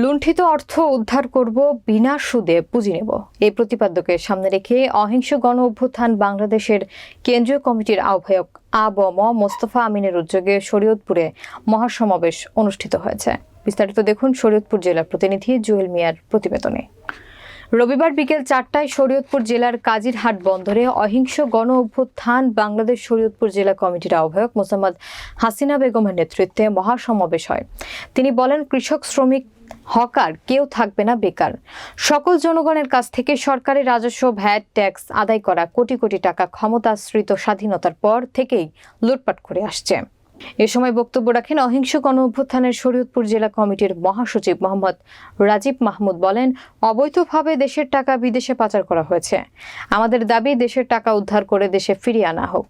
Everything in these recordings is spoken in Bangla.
লুণ্ঠিত অর্থ উদ্ধার করব বিনা সুদে, পুঁজি নেব। এই প্রতিপাদ্যকে সামনে রেখে অহিংস গণ অভ্যুত্থান বাংলাদেশের কেন্দ্রীয় কমিটির আহ্বায়ক আব ম মোস্তফা আমিনের উদ্যোগে শরীয়তপুরে মহাসমাবেশ অনুষ্ঠিত হয়েছে। বিস্তারিত দেখুন শরীয়তপুর জেলার প্রতিনিধি জুয়েল মিয়ার প্রতিবেদনে। রবিবার বিকেল চারটায় শরীয়তপুর জেলার কাজিরহাট বন্দরে অহিংস গণ অভ্যুত্থান বাংলাদেশ শরীয়তপুর জেলা কমিটির আহ্বায়ক মোসাম্মদ হাসিনা বেগমের নেতৃত্বে মহাসমাবেশ হয়। তিনি বলেন, কৃষক, শ্রমিক, হকার কেউ থাকবে না বেকার। সকল জনগণের কাছ থেকে সরকারি রাজস্ব, ভ্যাট, ট্যাক্স আদায় করা কোটি কোটি টাকা ক্ষমতাশ্রিত স্বাধীনতার পর থেকেই লুটপাট করে আসছে। এ সময় বক্তব্য রাখেন অহিংস গণ অভ্যুত্থানের শরীয়তপুর জেলা কমিটির মহাসচিব মোহাম্মদ রাজীব মাহমুদ বলেন, অবৈধভাবে দেশের টাকা বিদেশে পাচার করা হয়েছে। আমাদের দাবি, দেশের টাকা উদ্ধার করে দেশে ফিরিয়ে আনা হোক।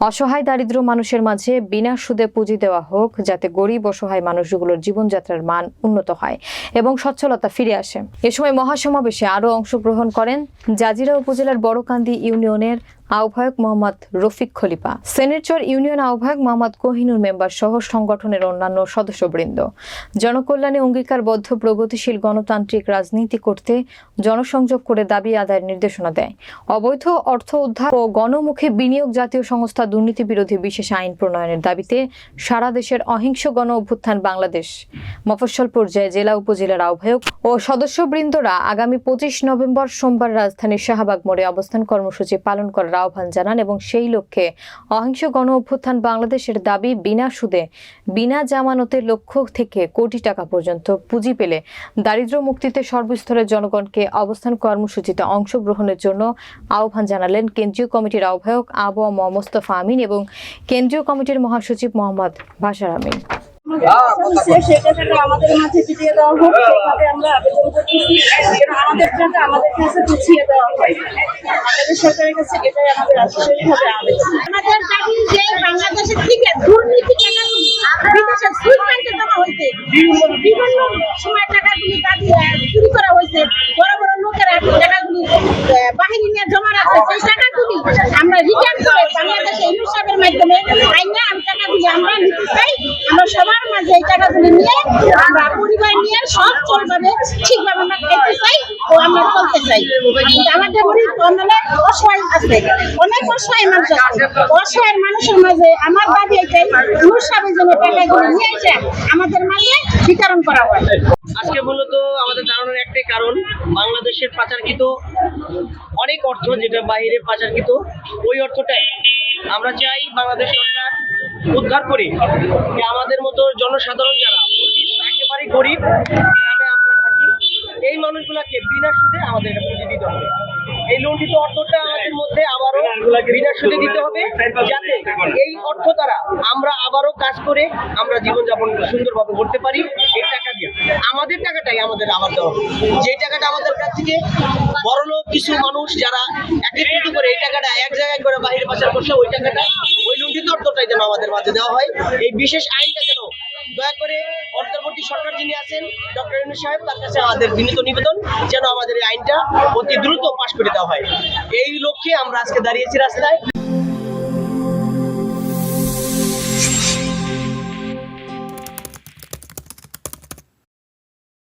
অসহায় দারিদ্র মানুষের মাঝে বিনা সুদে পুঁজি দেওয়া হোক, যাতে গরিব অসহায় মানুষগুলোর জীবনযাত্রার মান উন্নত হয় এবং সচ্ছলতা ফিরে আসে। এ সময় মহাসমাবেশে আরও অংশগ্রহণ করেন জাজিরা উপজেলার বড়কান্দি ইউনিয়নের আহ্বায়ক মোহাম্মদ রফিক খলিফা সেনেটচর ইউনিয়ন আহ্বায়ক মোহাম্মদ কোহিনুর মেম্বার সহ সংগঠনের অন্যান্য সদস্যবৃন্দ। জনকল্যাণে অঙ্গীকারবদ্ধ প্রগতিশীল গণতান্ত্রিক রাজনীতি করতে জনসংযোগ করে দাবি আদায়ের নির্দেশনা দেয়। অবৈধ অর্থ উদ্ধার ও গণমুখী বিনিয়োগ জাতীয় সংস্থা দুর্নীতি বিরোধী বিশেষ আইন প্রণয়নের দাবিতে সারা দেশের অহিংস গণ অভ্যুত্থান বাংলাদেশ। মফস্বল পর্যায়ে জেলা উপজেলার আহ্বায়ক ও সদস্যবৃন্দরা আগামী পঁচিশ নভেম্বর সোমবার রাজধানীর শাহবাগ মোড়ে অবস্থান কর্মসূচি পালন করার আহ্বান জানান এবং সেই লক্ষ্যে অহিংস গণ অভ্যুত্থান বাংলাদেশের দাবি বিনা সুদে, বিনা জামানতের লক্ষ্য থেকে কোটি টাকা পর্যন্ত পুঁজি পেলে দারিদ্র মুক্তিতে সর্বস্তরের জনগণকে অবস্থান কর্মসূচিতে অংশগ্রহণের জন্য আহ্বান জানালেন কেন্দ্রীয় কমিটির আহ্বায়ক আবু মোস্তফা আমিন এবং কেন্দ্রীয় কমিটির মহাসচিব মোহাম্মদ বাশার আমিন। সে আমাদের মাঝে ফিরিয়ে দেওয়া হোক সেইভাবে আমরা আবেদন করতেছি আমাদের টাকা আমাদের কাছে বুঝিয়ে দেওয়া হয়। আমাদের সরকারের কাছে এটাই আমাদের আন্তরিকভাবে আবেদন। আমাদের দাবি যে বাংলাদেশের থেকে দুর্নীতি টাকাগুলি বিদেশে সুইস ব্যাংকে জমা হয়েছে। বিভিন্ন সময় টাকাগুলি দাবি চুরি করা হয়েছে। বড় বড় লোকেরা টাকাগুলি বাহিনী নিয়ে জমা রাখছে। সেই টাকাগুলি আমরা রিটার্ন করে বাংলাদেশে মাধ্যমে আইনে আমি টাকাগুলি আমরা নিতে চাই আমরা সবার মাঝে এই টাকাগুলি নিয়ে আমরা পরিবার নিয়ে সচ্ছলভাবে ঠিকভাবে আমরা খেতে চাই ও আমরা চলতে চাই। আমাদের অসহায় আছে। অনেক অসহায় মানুষ আছে। অসহায় মানুষের মাঝে আমার নিয়ে এসে আমাদের বিতরণ করা হয়। আজকে মূলত আমাদের দাঁড়ানোর একটাই কারণ, বাংলাদেশের পাচারকৃত অনেক অর্থ যেটা বাইরে পাচারকৃত, ওই অর্থটাই। আমরা চাই বাংলাদেশ সরকার উদ্ধার করে আমাদের মতো জনসাধারণ যারা গরিব, গ্রামে আমরা থাকি। এই মানুষগুলাকে বিনা সুদে আমাদের পুঁজি দিতে হবে। এই লুণ্ঠিত অর্থটা আমাদের মধ্যে আবারও বিনা সুদে দিতে হবে, যাতে এই অর্থ দ্বারা আমরা আবারও কাজ করে আমরা জীবনযাপন সুন্দরভাবে করতে পারি। এই টাকা দিয়ে। আমাদের টাকাটাই আমাদের আবার দেওয়া হবে। যে টাকাটা আমাদের কাছ থেকে বড়লোক কিছু মানুষ যারা একত্রিত করে এই টাকাটা এক জায়গায় করে বাইরে পাচার করছে, ওই টাকাটা, ওই লুণ্ঠিত অর্থটাই যেন আমাদের মাঝে দেওয়া হয়। এই বিশেষ আইনটা যেন দয়া করে অন্তর্বর্তী সরকার যিনি আছেন, ডক্টর ইউনুস সাহেব, তার কাছে আমাদের বিনীত নিবেদন যেন আমাদের এই আইনটা অতি দ্রুত পাশ করে দেওয়া হয়। এই লক্ষ্যে আমরা আজকে দাঁড়িয়েছি রাস্তায়।